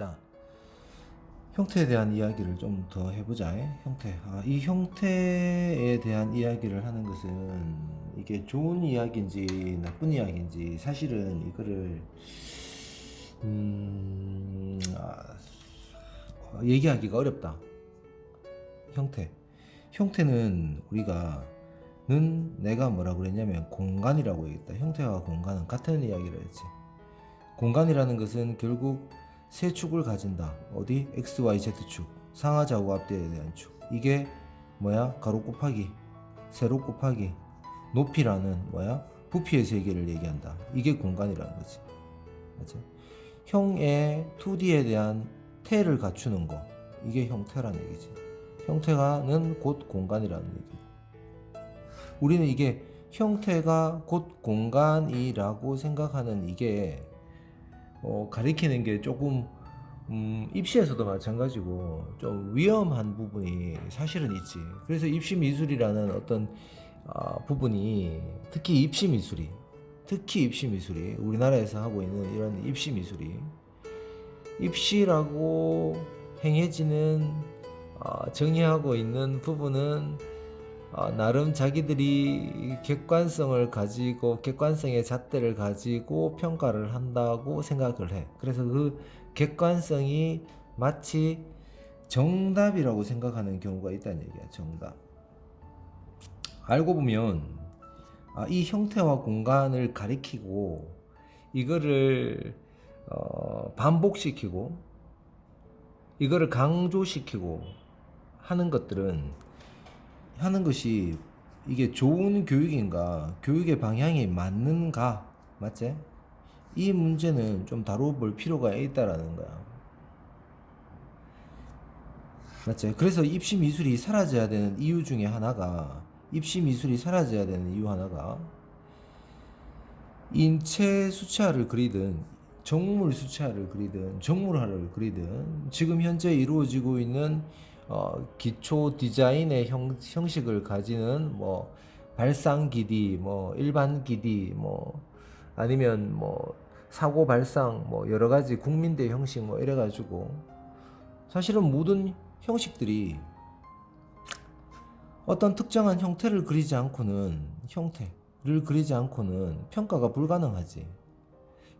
자, 형태에 대한 이야기를 좀 더 해보자. 형태. 아, 이 형태에 대한 이야기를 하는 것은 이게 좋은 이야기인지 나쁜 이야기인지 사실은 이거를 음, 아, 어, 얘기하기가 어렵다. 형태. 형태는 우리가 는 내가 뭐라 그랬냐면 공간이라고 얘기했다. 형태와 공간은 같은 이야기를 했지. 공간이라는 것은 결국 세 축을 가진다. 어디? x, y, z 축. 상하 좌우 앞뒤에 대한 축. 이게 뭐야? 가로 곱하기 세로 곱하기 높이라는 뭐야? 부피의 세계를 얘기한다. 이게 공간이라는 거지. 맞지? 형의 2D에 대한 태를 갖추는 거. 이게 형태라는 얘기지. 형태가는 곧 공간이라는 얘기. 우리는 이게 형태가 곧 공간이라고 생각하는 이게 어, 가리키는 게 조금 음, 입시에서도 마찬가지고 좀 위험한 부분이 사실은 있지. 그래서 입시 미술이라는 어떤 아, 부분이 특히 입시 미술이 특히 입시 미술이 우리나라에서 하고 있는 이런 입시 미술이 입시라고 행해지는 아, 정의하고 있는 부분은 아, 나름 자기들이 객관성을 가지고 객관성의 잣대를 가지고 평가를 한다고 생각을 해. 그래서 그 객관성이 마치 정답이라고 생각하는 경우가 있다는 얘기야. 정답. 알고 보면 아, 이 형태와 공간을 가리키고 이거를 어, 반복시키고 이거를 강조시키고 하는 것들은 하는 것이 이게 좋은 교육인가 교육의 방향이 맞는가 맞지? 이 문제는 좀 다뤄볼 필요가 있다라는 거야 맞지? 그래서 입시 미술이 사라져야 되는 이유 중에 하나가 입시 미술이 사라져야 되는 이유 하나가 인체 수채화를 그리든 정물 수채화를 그리든 정물화를 그리든 지금 현재 이루어지고 있는 어, 기초 디자인의 형, 형식을 가지는 뭐 발상 기디, 뭐 일반 기디, 뭐 아니면 뭐 사고 발상, 뭐 여러 가지 국민대 형식 뭐 이래 가지고 사실은 모든 형식들이 어떤 특정한 형태를 그리지 않고는 형태를 그리지 않고는 평가가 불가능하지.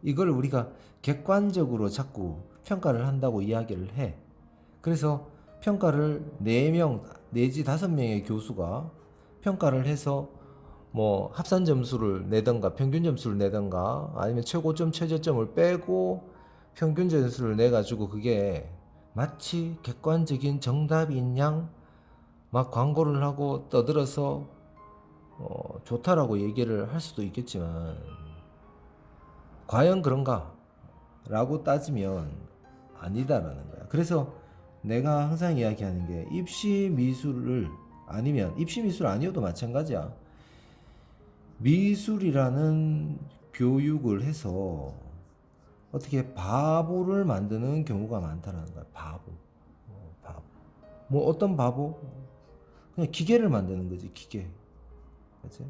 이걸 우리가 객관적으로 자꾸 평가를 한다고 이야기를 해. 그래서 평가를 4명 내지 5명의 교수가 평가를 해서 뭐 합산 점수를 내던가 평균 점수를 내던가 아니면 최고점 최저점을 빼고 평균 점수를 내 가지고 그게 마치 객관적인 정답인 양 막 광고를 하고 떠들어서 어, 좋다라고 얘기를 할 수도 있겠지만 과연 그런가? 라고 따지면 아니다라는 거야. 그래서 내가 항상 이야기하는 게 입시 미술을 아니면 입시 미술 아니어도 마찬가지야. 미술이라는 교육을 해서 어떻게 바보를 만드는 경우가 많다는 거야. 바보. 어, 바보. 뭐 어떤 바보? 그냥 기계를 만드는 거지, 기계. 그치?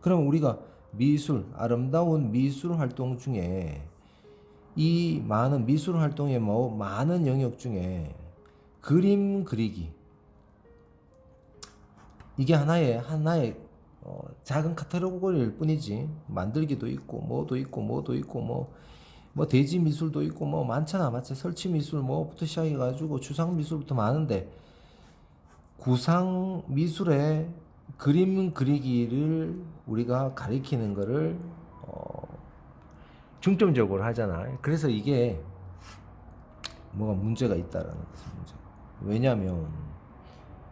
그럼 우리가 미술, 아름다운 미술 활동 중에 이 많은 미술 활동의 뭐 많은 영역 중에 그림 그리기 이게 하나의 하나의 어, 작은 카테고리일 뿐이지 만들기도 있고 뭐도 있고 뭐도 있고 뭐 뭐 대지 미술도 있고 뭐 많잖아 맞지 설치 미술 뭐부터 시작해 가지고 추상 미술부터 많은데 구상 미술의 그림 그리기를 우리가 가리키는 거를 어, 중점적으로 하잖아. 그래서 이게 뭐가 문제가 있다라는 문제. 왜냐면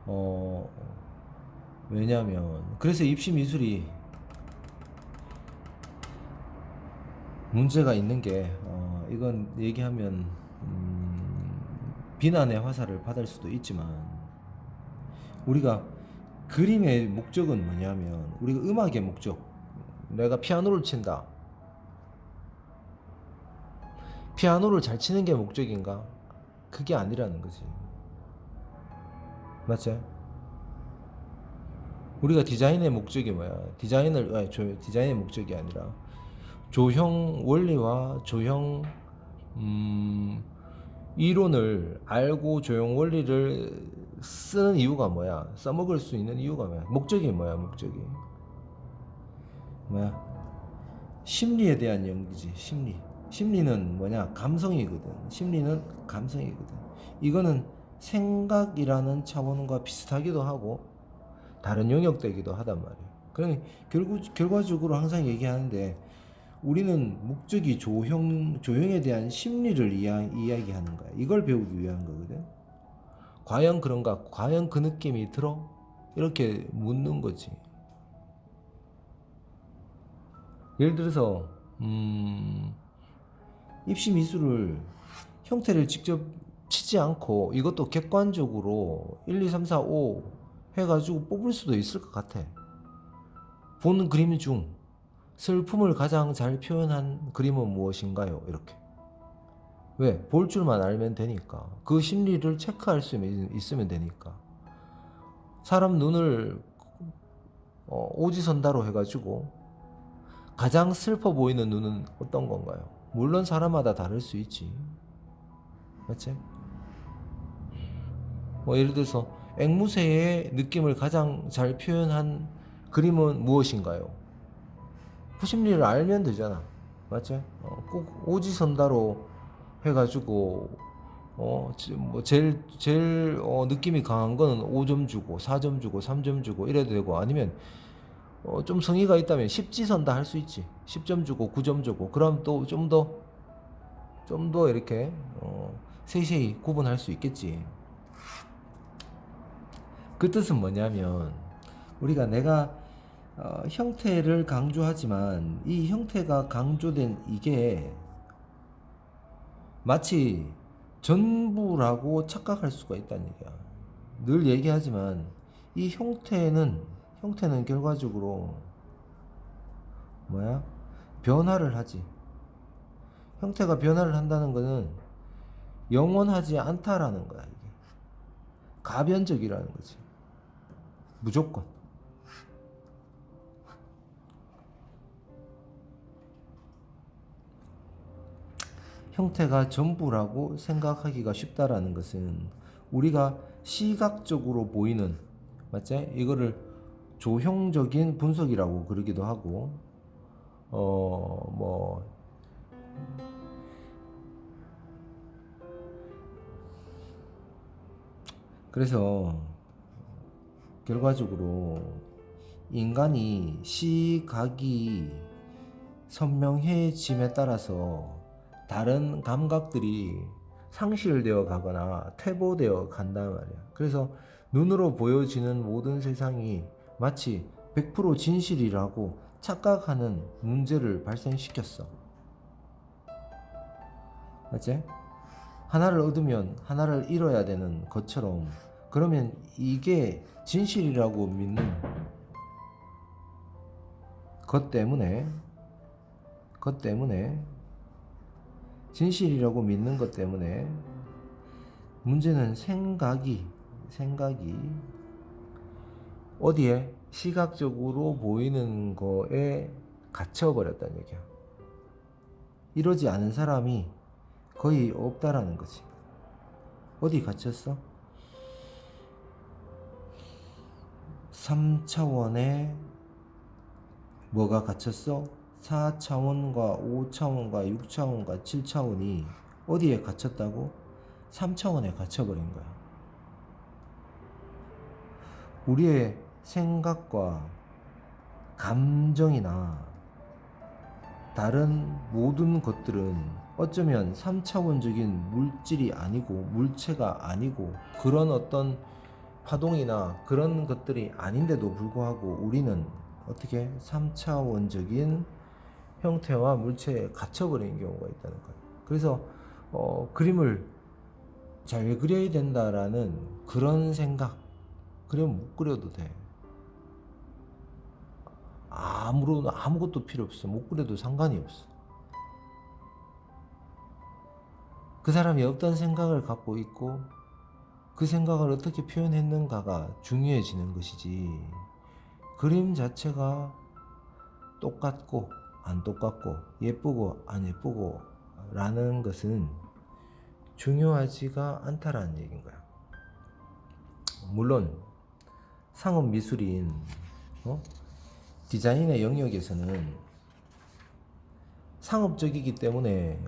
어 왜냐면 그래서 입시 미술이 문제가 있는 게 어, 이건 얘기하면 음, 비난의 화살을 받을 수도 있지만 우리가 그림의 목적은 뭐냐면 우리가 음악의 목적. 내가 피아노를 친다. 피아노를 잘 치는 게 목적인가? 그게 아니라는 거지 맞지? 우리가 디자인의 목적이 뭐야 디자인을 아니, 조, 디자인의 목적이 아니라 조형 원리와 조형 음, 이론을 알고 조용 원리를 쓰는 이유가 뭐야? 써먹을 수 있는 이유가 뭐야? 목적이 뭐야? 목적이 뭐야? 심리에 대한 연기지. 심리. 심리는 뭐냐? 감성이거든. 심리는 감성이거든. 이거는 생각이라는 차원과 비슷하기도 하고 다른 영역되기도 하단 말이야. 그러니 결국 결과적으로 항상 얘기하는데 우리는 목적이 조형 조형에 대한 심리를 이야, 이야기하는 거야. 이걸 배우기 위한 거거든. 과연 그런가? 과연 그 느낌이 들어? 이렇게 묻는 거지. 예를 들어서 음, 입시 미술을 형태를 직접 치지 않고 이것도 객관적으로 1, 2, 3, 4, 5 해가지고 뽑을 수도 있을 것 같아. 보는 그림 중 슬픔을 가장 잘 표현한 그림은 무엇인가요? 이렇게. 왜? 볼 줄만 알면 되니까. 그 심리를 체크할 수 있- 있으면 되니까. 사람 눈을 어, 오지선다로 해가지고 가장 슬퍼 보이는 눈은 어떤 건가요? 물론 사람마다 다를 수 있지. 맞지? 뭐 예를 들어서 앵무새의 느낌을 가장 잘 표현한 그림은 무엇인가요? 그 심리를 알면 되잖아. 맞지? 어, 꼭 오지선다로 해가지고 어, 지- 뭐 제일 제일 어, 느낌이 강한 거는 5점 주고 4점 주고 3점 주고 이래도 되고 아니면 어, 좀 성의가 있다면 10지선다 할 수 있지. 10점 주고 9점 주고 그럼 또 좀 더 좀더 이렇게 어, 세세히 구분할 수 있겠지. 그 뜻은 뭐냐면 우리가 내가 어, 형태를 강조하지만 이 형태가 강조된 이게 마치 전부라고 착각할 수가 있다는 얘기야. 늘 얘기하지만 이 형태는 형태는 결과적으로 뭐야? 변화를 하지. 형태가 변화를 한다는 것은 영원하지 않다라는 거야, 이게. 가변적이라는 거지. 무조건. 형태가 전부라고 생각하기가 쉽다라는 것은 우리가 시각적으로 보이는 맞지? 이거를 조형적인 분석이라고 그러기도 하고 어 뭐 그래서 결과적으로 인간이 시각이 선명해짐에 따라서 다른 감각들이 상실되어 가거나 퇴보되어 간단 말이야. 그래서 눈으로 보여지는 모든 세상이 마치 100% 진실이라고 착각하는 문제를 발생시켰어. 맞지? 하나를 얻으면 하나를 잃어야 되는 것처럼 그러면 이게 진실이라고 믿는 것 때문에 것 때문에 진실이라고 믿는 것 때문에 문제는 생각이 생각이 어디에 시각적으로 보이는 거에 갇혀 버렸다는 얘기야. 이러지 않은 사람이 거의 없다라는 거지. 어디 갇혔어? 3차원에 뭐가 갇혔어? 4차원과 5차원과 6차원과 7차원이 어디에 갇혔다고? 3차원에 갇혀버린 거야. 우리의 생각과 감정이나 다른 모든 것들은 어쩌면 3차원적인 물질이 아니고 물체가 아니고 그런 어떤 파동이나 그런 것들이 아닌데도 불구하고 우리는 어떻게 3차원적인 형태와 물체에 갇혀버리는 경우가 있다는 거예요. 그래서 어, 그림을 잘 그려야 된다라는 그런 생각 그리면 못 그려도 돼. 아무런 아무것도 필요 없어. 못 그려도 상관이 없어. 그 사람이 어떤 생각을 갖고 있고 그 생각을 어떻게 표현했는가가 중요해지는 것이지. 그림 자체가 똑같고 안 똑같고 예쁘고 안 예쁘고 라는 것은 중요하지가 않다라는 얘기인 거야. 물론 상업 미술인 어? 디자인의 영역에서는 상업적이기 때문에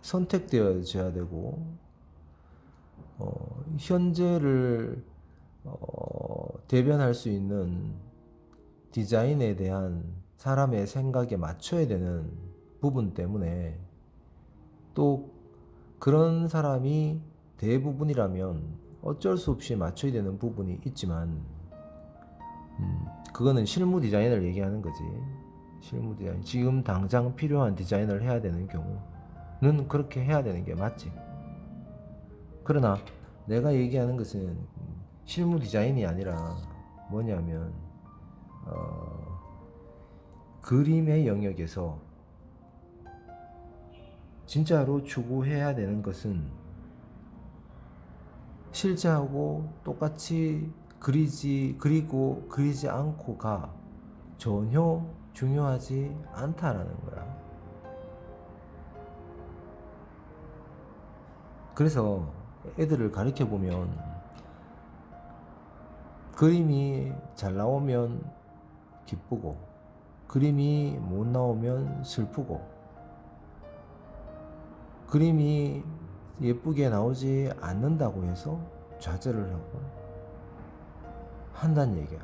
선택되어져야 되고 어, 현재를 어, 대변할 수 있는 디자인에 대한 사람의 생각에 맞춰야 되는 부분 때문에 또 그런 사람이 대부분이라면 어쩔 수 없이 맞춰야 되는 부분이 있지만 음, 그거는 실무 디자인을 얘기하는 거지. 실무 디자인. 지금 당장 필요한 디자인을 해야 되는 경우는 그렇게 해야 되는 게 맞지 그러나 내가 얘기하는 것은 실무 디자인이 아니라 뭐냐면 어, 그림의 영역에서 진짜로 추구해야 되는 것은 실제하고 똑같이 그리지 그리고 그리지 않고가 전혀 중요하지 않다라는 거야. 그래서 애들을 가르쳐 보면 그림이 잘 나오면 기쁘고 그림이 못 나오면 슬프고 그림이 예쁘게 나오지 않는다고 해서 좌절을 하고 한다는 얘기야.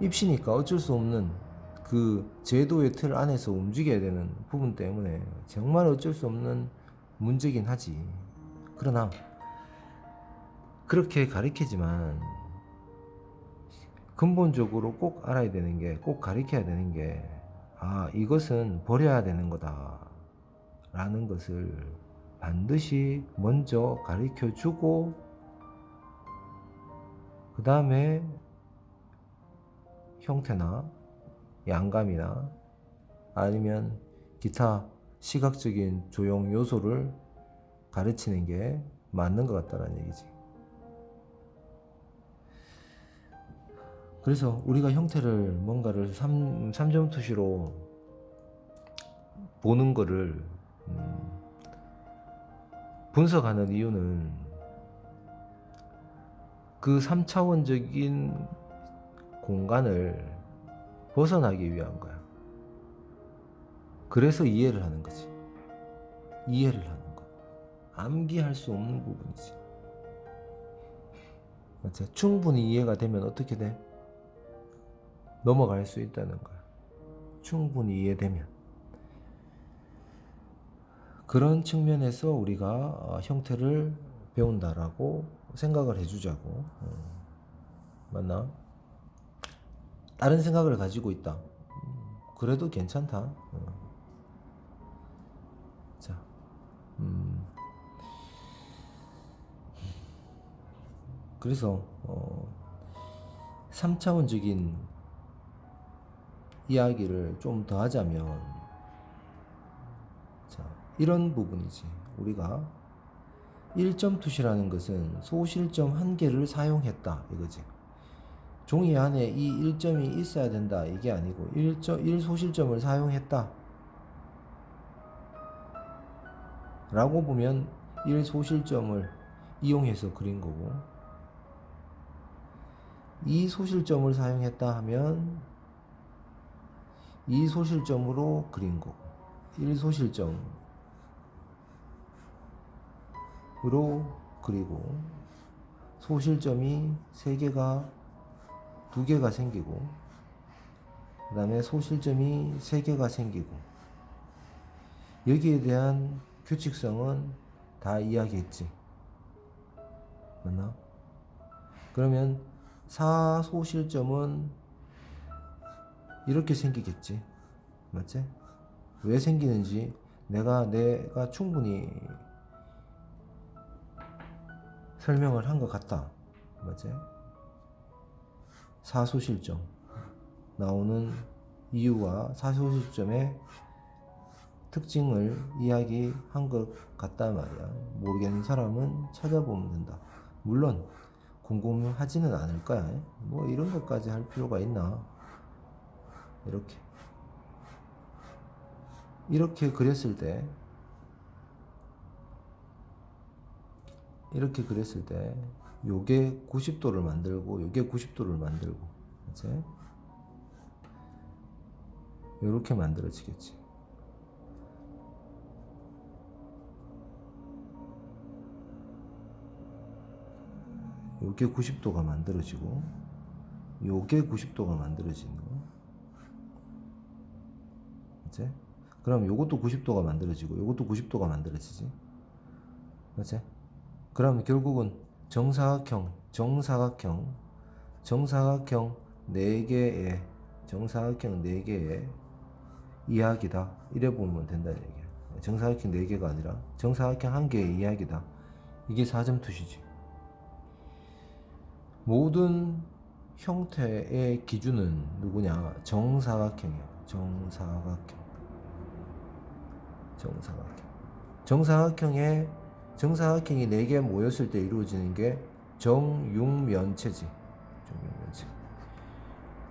입시니까 어쩔 수 없는 그 제도의 틀 안에서 움직여야 되는 부분 때문에 정말 어쩔 수 없는 문제긴 하지. 그러나 그렇게 가르치지만 근본적으로 꼭 알아야 되는 게 꼭 가르쳐야 되는 게 아, 이것은 버려야 되는 거다. 라는 것을 반드시 먼저 가르쳐 주고, 그 다음에 형태나 양감이나 아니면 기타 시각적인 조형 요소를 가르치는 게 맞는 것 같다는 얘기지. 그래서 우리가 형태를 뭔가를 3, 3점 투시로 보는 거를 음, 분석하는 이유는 그 3차원적인 공간을 벗어나기 위한 거야. 그래서 이해를 하는 거지. 이해를 하는 거. 암기할 수 없는 부분이지. 맞지? 충분히 이해가 되면 어떻게 돼? 넘어갈 수 있다는 거야. 충분히 이해되면. 그런 측면에서 우리가 어, 형태를 배운다라고 생각을 해주자고. 어. 맞나? 다른 생각을 가지고 있다. 음, 그래도 괜찮다. 어. 자, 음. 그래서 어, 3차원적인 이야기를 좀 더 하자면 자, 이런 부분이지. 우리가 1점 투시라는 것은 소실점 한 개를 사용했다 이거지. 종이 안에 이 1점이 있어야 된다 이게 아니고 1점 1소실점을 사용했다. 라고 보면 1소실점을 이용해서 그린 거고 이 소실점을 사용했다 하면 이 소실점으로 그린 거고 1소실점으로 그리고 소실점이 3개가 2개가 생기고 그 다음에 소실점이 3개가 생기고 여기에 대한 규칙성은 다 이야기했지 맞나? 그러면 사소실점은 이렇게 생기겠지. 맞지? 왜 생기는지 내가 내가 충분히 설명을 한 것 같다. 맞지? 사소실점 나오는 이유와 사소실점의 특징을 이야기한 것 같단 말이야. 모르겠는 사람은 찾아보면 된다. 물론 궁금하지는 않을 거야. 뭐 이런 것까지 할 필요가 있나? 이렇게 이렇게 그렸을 때 이렇게 그렸을 때 요게 90도를 만들고 요게 90도를 만들고 이제 요렇게 만들어지겠지. 요게 90도가 만들어지고 요게 90도가 만들어지는 거. 이제 그럼 요것도 90도가 만들어지고 요것도 90도가 만들어지지. 그치? 그럼 결국은 정사각형, 정사각형, 정사각형 4개의 정사각형 4개의 이야기다. 이래 보면 된다는 얘기야. 정사각형 4개가 아니라 정사각형 1개의 이야기다. 이게 4점 투시지. 모든 형태의 기준은 누구냐? 정사각형이야. 정사각형. 정사각형. 정사각형의 정사각형이 4개 모였을 때 이루어지는 게 정육면체지. 정육면체.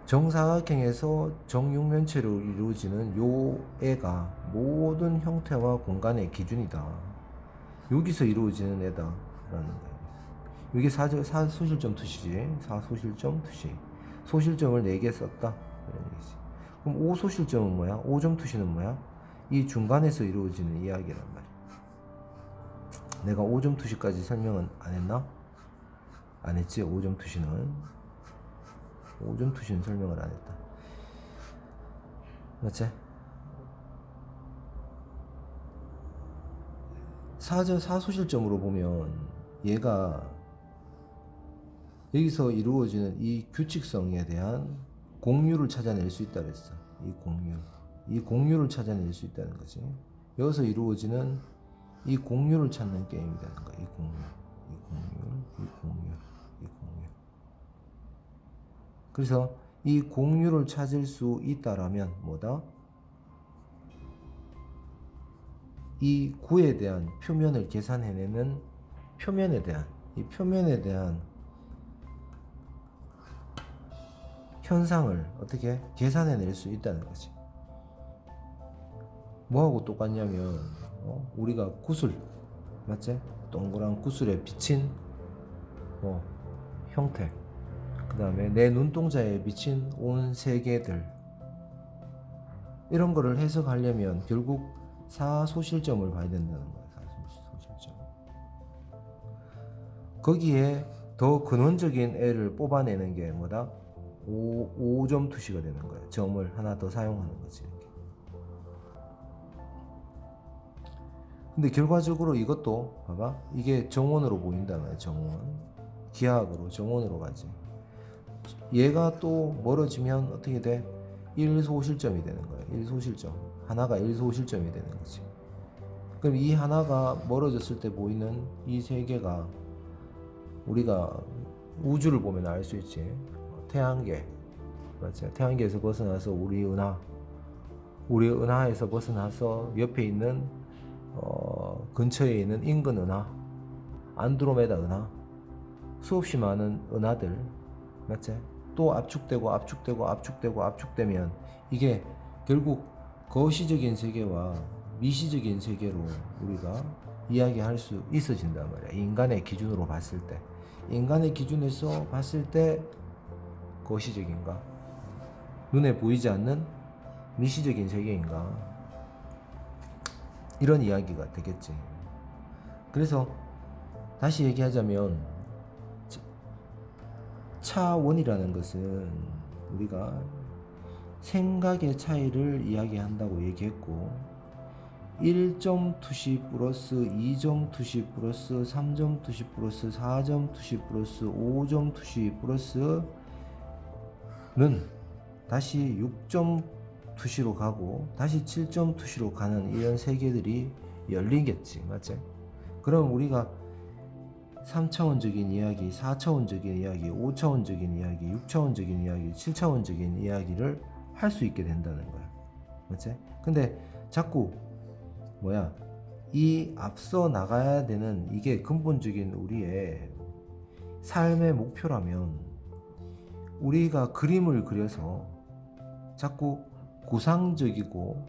정사각형에서 정육면체로 이루어지는 요 애가 모든 형태와 공간의 기준이다. 여기서 이루어지는 애다 라는 거예요. 이게 사, 사 소실점 투시지. 사 소실점 투시. 소실점을 4개 썼다. 그럼 5 소실점은 뭐야? 5점 투시는 뭐야? 이 중간에서 이루어지는 이야기란 말이야. 내가 5점 투시까지 설명은 안 했나? 안 했지. 5점 투시는 5점 투시는 설명을 안 했다. 맞지? 사저 사소실점으로 보면 얘가 여기서 이루어지는 이 규칙성에 대한 공유를 찾아낼 수 있다 그랬어. 이 공유. 이 공유를 찾아낼 수 있다는 거지. 여기서 이루어지는 이 공유를 찾는 게임이 되는 거야. 이 공유. 이 공유. 이 공유. 이 공유. 그래서 이 공유를 찾을 수 있다라면 뭐다? 이 구에 대한 표면을 계산해내는 표면에 대한 이 표면에 대한 현상을 어떻게 계산해낼 수 있다는 거지. 뭐하고 똑같냐면 어? 우리가 구슬 맞지? 동그란 구슬에 비친 뭐 형태 그 다음에 내 눈동자에 비친 온 세계들 이런 거를 해석하려면 결국 사소실점을 봐야 된다는 거예요. 사소실점. 거기에 더 근원적인 애를 뽑아내는 게 뭐다? 5, 5점 투시가 되는 거예요. 점을 하나 더 사용하는 거지. 근데 결과적으로 이것도 봐봐. 이게 정원으로 보인다는 거예요. 정원. 기하학으로 정원으로 가지. 얘가 또 멀어지면 어떻게 돼? 1소실점이 되는 거예요. 1소실점. 하나가 1소실점이 되는 거지. 그럼 이 하나가 멀어졌을 때 보이는 이 세 개가 우리가 우주를 보면 알 수 있지. 태양계. 맞죠? 태양계에서 벗어나서 우리 은하. 우리 은하에서 벗어나서 옆에 있는 어, 근처에 있는 인근 은하, 안드로메다 은하, 수없이 많은 은하들, 맞지? 또 압축되고 압축되고 압축되고 압축되면 이게 결국 거시적인 세계와 미시적인 세계로 우리가 이야기할 수 있어진단 말이야. 인간의 기준으로 봤을 때. 인간의 기준에서 봤을 때 거시적인가? 눈에 보이지 않는 미시적인 세계인가? 이런 이야기가 되겠지. 그래서 다시 얘기하자면 차원이라는 것은 우리가 생각의 차이를 이야기한다고 얘기했고 1점 투시 플러스 2점 투시 플러스 3점 투시 플러스 4점 투시 플러스 5점 투시 플러스는 다시 6점 투시로 가고 다시 7점 투시로 가는 이런 세계들이 열리겠지 맞지? 그럼 우리가 3차원적인 이야기, 4차원적인 이야기, 5차원적인 이야기, 6차원적인 이야기, 7차원적인 이야기를 할 수 있게 된다는 거야. 맞지? 근데 자꾸 뭐야? 이 앞서 나가야 되는 이게 근본적인 우리의 삶의 목표라면 우리가 그림을 그려서 자꾸 구상적이고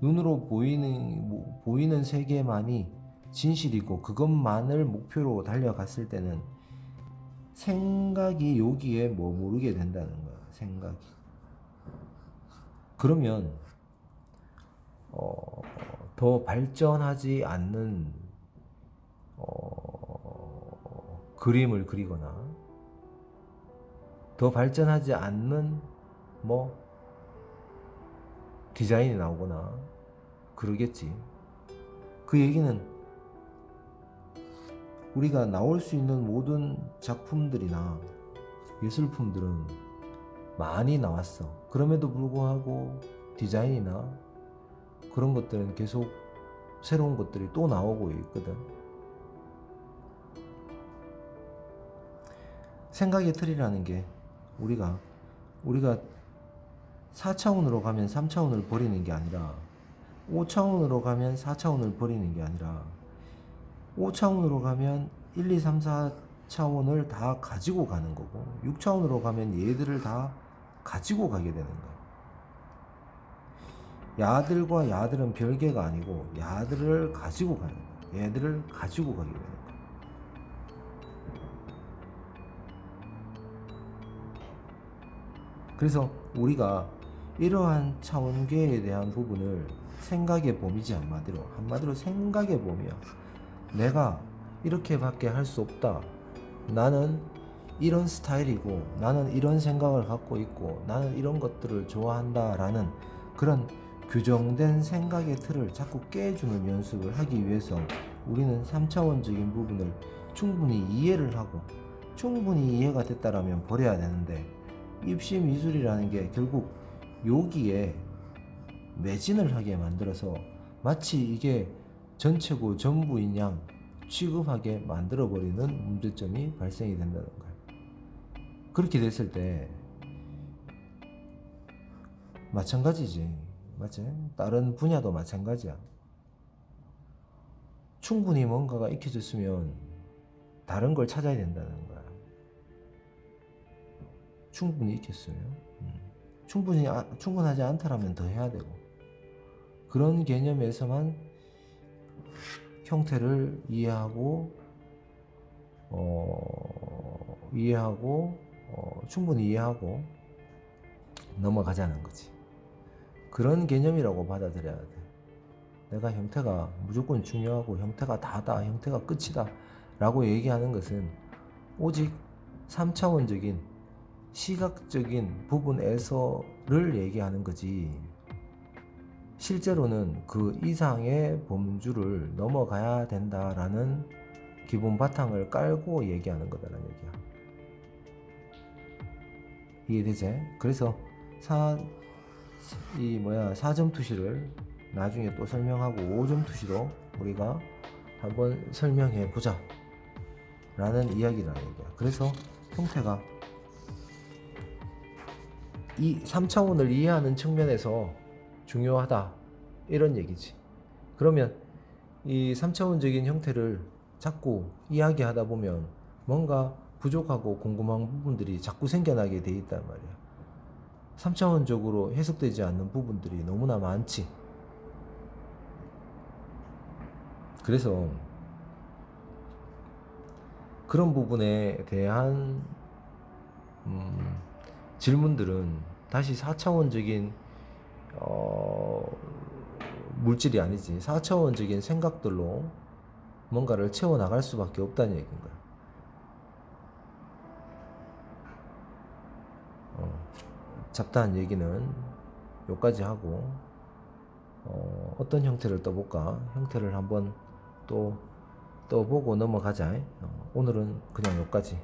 눈으로 보이는 뭐- 보이는 세계만이 진실이고 그것만을 목표로 달려갔을 때는 생각이 여기에 머무르게 된다는 거야. 생각이. 그러면 어, 더 발전하지 않는 어, 그림을 그리거나 더 발전하지 않는 뭐 디자인이 나오거나 그러겠지. 그 얘기는 우리가 나올 수 있는 모든 작품들이나 예술품들은 많이 나왔어. 그럼에도 불구하고 디자인이나 그런 것들은 계속 새로운 것들이 또 나오고 있거든. 생각의 틀이라는 게 우리가 우리가 4차원으로 가면 3차원을 버리는 게 아니라 5차원으로 가면 4차원을 버리는 게 아니라 5차원으로 가면 1, 2, 3, 4차원을 다 가지고 가는 거고 6차원으로 가면 얘들을 다 가지고 가게 되는 거야. 야들과 야들은 별개가 아니고 야들을 가지고 가는 거야. 얘들을 가지고 가게 되는 거야. 그래서 우리가 이러한 차원계에 대한 부분을 생각의 범위지 한마디로 한마디로 생각의 범위야. 내가 이렇게밖에 할 수 없다. 나는 이런 스타일이고 나는 이런 생각을 갖고 있고 나는 이런 것들을 좋아한다 라는 그런 규정된 생각의 틀을 자꾸 깨주는 연습을 하기 위해서 우리는 3차원적인 부분을 충분히 이해를 하고 충분히 이해가 됐다라면 버려야 되는데 입시 미술이라는 게 결국 여기에 매진을 하게 만들어서 마치 이게 전체고 전부인 양 취급하게 만들어버리는 문제점이 발생이 된다는 거예요. 그렇게 됐을 때 마찬가지지. 맞지? 다른 분야도 마찬가지야. 충분히 뭔가가 익혀졌으면 다른 걸 찾아야 된다는 거야. 충분히 익혔어요. 음. 충분히 아- 충분하지 않다라면 더 해야 되고 그런 개념에서만 형태를 이해하고 어, 이해하고 어, 충분히 이해하고 넘어가자는 거지. 그런 개념이라고 받아들여야 돼. 내가 형태가 무조건 중요하고 형태가 다다, 형태가 끝이다 라고 얘기하는 것은 오직 3차원적인 시각적인 부분에서를 얘기하는 거지. 실제로는 그 이상의 범주를 넘어가야 된다라는 기본 바탕을 깔고 얘기하는 거다라는 얘기야. 이해되지? 그래서 사, 이 뭐야 사점 투시를 나중에 또 설명하고 5점 투시로 우리가 한번 설명해 보자 라는 이야기라는 얘기야 그래서 형태가 이 3차원을 이해하는 측면에서 중요하다. 이런 얘기지. 그러면 이 3차원적인 형태를 자꾸 이야기하다 보면 뭔가 부족하고 궁금한 부분들이 자꾸 생겨나게 돼 있단 말이야. 3차원적으로 해석되지 않는 부분들이 너무나 많지. 그래서 그런 부분에 대한 음, 질문들은 다시 4차원적인 어, 물질이 아니지 4차원적인 생각들로 뭔가를 채워 나갈 수밖에 없다는 얘기인 거야. 어. 잡다한 얘기는 여기까지 하고 어, 어떤 형태를 떠볼까 형태를 한번 또 떠보고 넘어가자 어, 오늘은 그냥 여기까지